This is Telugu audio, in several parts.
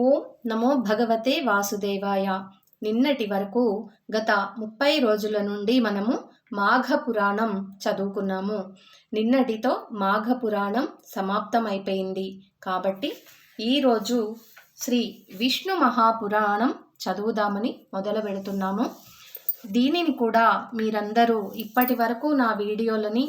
ఓం నమో భగవతే వాసుదేవాయ. నిన్నటి వరకు గత ముప్పై రోజుల నుండి మనము మాఘ పురాణం చదువుకున్నాము. నిన్నటితో మాఘ పురాణం సమాప్తమైపోయింది. కాబట్టి ఈరోజు శ్రీ విష్ణు మహాపురాణం చదువుదామని మొదలు పెడుతున్నాము. దీనిని కూడా మీరందరూ ఇప్పటి వరకు నా వీడియోలని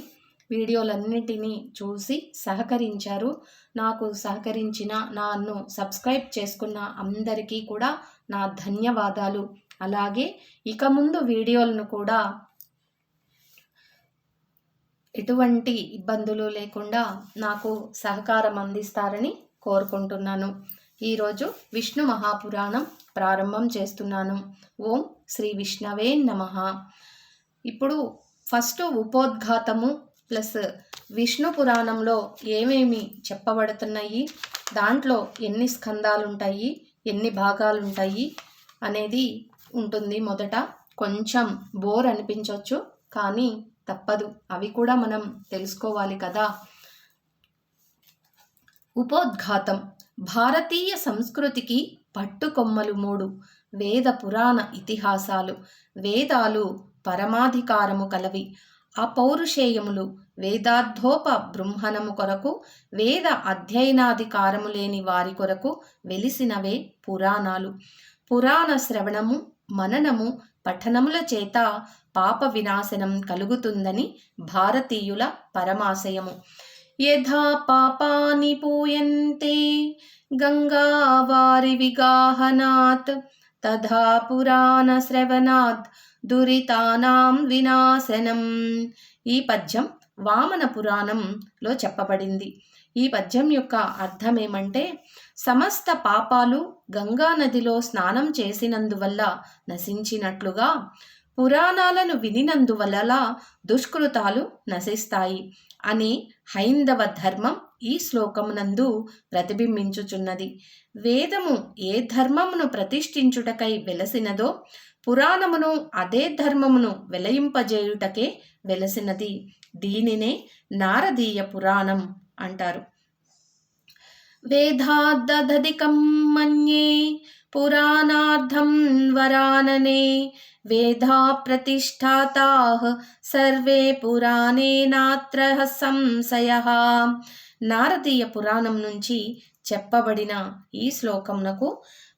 వీడియోలన్నిటినీ చూసి సహకరించారు. నాకు సహకరించిన నన్ను సబ్స్క్రైబ్ చేసుకున్న అందరికీ కూడా నా ధన్యవాదాలు. అలాగే ఇక ముందు వీడియోలను కూడా ఎటువంటి ఇబ్బందులు లేకుండా నాకు సహకారం అందిస్తారని కోరుకుంటున్నాను. ఈరోజు విష్ణు మహాపురాణం ప్రారంభం చేస్తున్నాను. ఓం శ్రీ విష్ణవే నమ. ఇప్పుడు ఫస్ట్ ఉపోద్ఘాతము ప్లస్ విష్ణు పురాణంలో ఏమేమి చెప్పబడుతున్నాయి? దాంట్లో ఎన్ని స్కందాలు ఉంటాయి ఎన్ని భాగాలు ఉంటాయి అనేది ఉంటుంది మొదట. కొంచెం బోర్ అనిపించవచ్చు కానీ తప్పదు. అవి కూడా మనం తెలుసుకోవాలి కదా. ఉపోద్ఘాతం. భారతీయ సంస్కృతికి పట్టుకొమ్మలు మూడు. వేద పురాణ ఇతిహాసాలు. వేదాలు పరమాధికారము కలవి. అపౌరుషేయములు వేదార్థోప బృంహణము కొరకు వేద అధ్యయనాధికారము లేని వారి కొరకు వెలిసినవే పురాణాలు. పురాణ శ్రవణము మననము పఠనముల చేత పాప వినాశనం కలుగుతుందని భారతీయుల పరమాశయము. యథా పాపాని పూయంతే గంగావారి విగాహనాత్ తథా పురాణ శ్రవణాత్ దురితానాం వినాశనం. ఈ పద్యం వామన పురాణంలో చెప్పబడింది. ఈ పద్యం యొక్క అర్థం ఏమంటే సమస్త పాపాలు గంగా నదిలో స్నానం చేసినందువల్ల నశించినట్లుగా పురాణాలను వినినందువల్ల దుష్కృతాలు నశిస్తాయి అని హైందవ ధర్మం ఈ శ్లోకమునందు ప్రతిబింబించుచున్నది. వేదము ఏ ధర్మమును ప్రతిష్ఠించుటకై వెలసినదో పురాణమును అదే ధర్మమును వెలయింపజేయుటకే వెలసినది. దీనినే నారదీయ పురాణం అంటారు. వేదాద్దధికం మన్యే పురాణార్థం వరాననే వేదా ప్రతిష్టాతా సర్వే పురాణేనాత్ర సంశయ నారదీయ పురాణం నుంచి చెప్పబడిన ఈ శ్లోకమునకు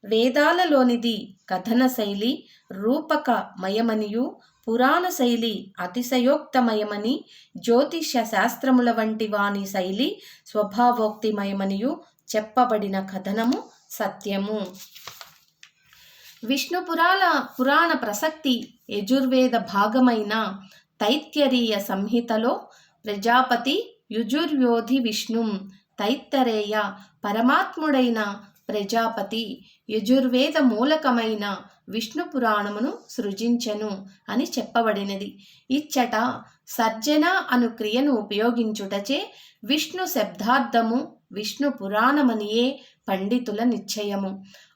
వేదాలలోనిది కథన శైలి రూపకమయమనియు పురాణ శైలి అతిశయోక్తమయమని జ్యోతిష్య శాస్త్రముల వంటి వాణి శైలి స్వభావోక్తిమయమనియు చెప్పబడిన కథనము సత్యము. విష్ణు పురాణ పురాణ ప్రసక్తి యజుర్వేద భాగమైన తైత్యరీయ సంహితలో ప్రజాపతి యుజుర్యోధి విష్ణుం తైత్తరేయ పరమాత్ముడైన ప్రజాపతి యజుర్వేద మూలకమైన విష్ణు పురాణమును సృజించెను అని చెప్పబడినది. ఇచ్చట సర్జన అను క్రియను ఉపయోగించుటచే విష్ణు శబ్దార్థము విష్ణు పురాణమనియే పండితుల నిశ్చయము.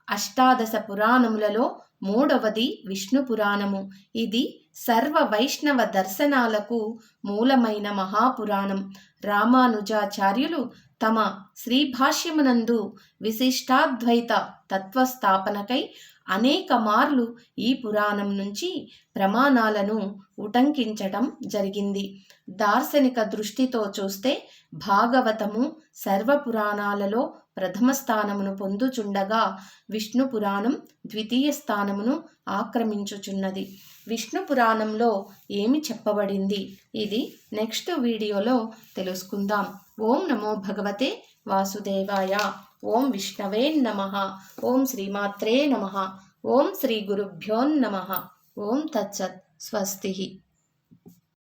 అష్టాదశ పురాణములలో మూడవది విష్ణు పురాణము. ఇది సర్వ వైష్ణవ దర్శనాలకు మూలమైన మహాపురాణం. రామానుజాచార్యులు తమ శ్రీభాష్యమునందు విశిష్టాద్వైత తత్వస్థాపనకై అనేక మార్లు ఈ పురాణం నుంచి ప్రమాణాలను ఉటంకించటం జరిగింది. దార్శనిక దృష్టితో చూస్తే భాగవతము సర్వపురాణాలలో ప్రథమ స్థానమును పొందుచుండగా విష్ణు పురాణం ద్వితీయ స్థానమును ఆక్రమించుచున్నది. విష్ణు పురాణంలో ఏమి చెప్పబడింది? ఇది నెక్స్ట్ వీడియోలో తెలుసుకుందాం. ఓం నమో భగవతే వాసుదేవాయ. ఓం విష్ణవే నమ. ఓం శ్రీమాత్రే నమ. ఓం శ్రీ గురుభ్యోన్నమ ఓం తత్సత్ స్వస్తి.